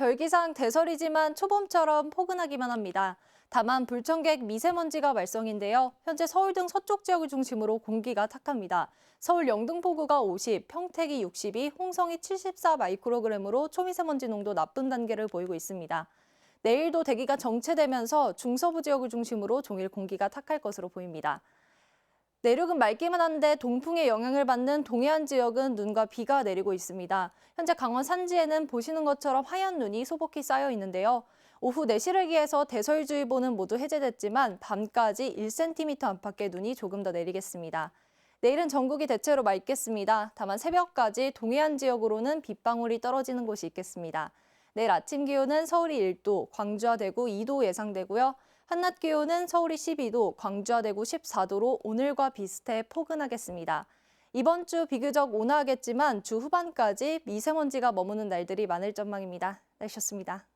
절기상 대설이지만 초봄처럼 포근하기만 합니다. 다만 불청객 미세먼지가 말썽인데요. 현재 서울 등 서쪽 지역을 중심으로 공기가 탁합니다. 서울 영등포구가 50, 평택이 62, 홍성이 74 마이크로그램으로 초미세먼지 농도 나쁨 단계를 보이고 있습니다. 내일도 대기가 정체되면서 중서부 지역을 중심으로 종일 공기가 탁할 것으로 보입니다. 내륙은 맑기만 한데 동풍의 영향을 받는 동해안 지역은 눈과 비가 내리고 있습니다. 현재 강원 산지에는 보시는 것처럼 하얀 눈이 소복히 쌓여 있는데요. 오후 4시를 기해서 대설주의보는 모두 해제됐지만 밤까지 1cm 안팎의 눈이 조금 더 내리겠습니다. 내일은 전국이 대체로 맑겠습니다. 다만 새벽까지 동해안 지역으로는 빗방울이 떨어지는 곳이 있겠습니다. 내일 아침 기온은 서울이 1도, 광주와 대구 2도 예상되고요. 한낮 기온은 서울이 12도, 광주와 대구 14도로 오늘과 비슷해 포근하겠습니다. 이번 주 비교적 온화하겠지만 주 후반까지 미세먼지가 머무는 날들이 많을 전망입니다. 날씨였습니다.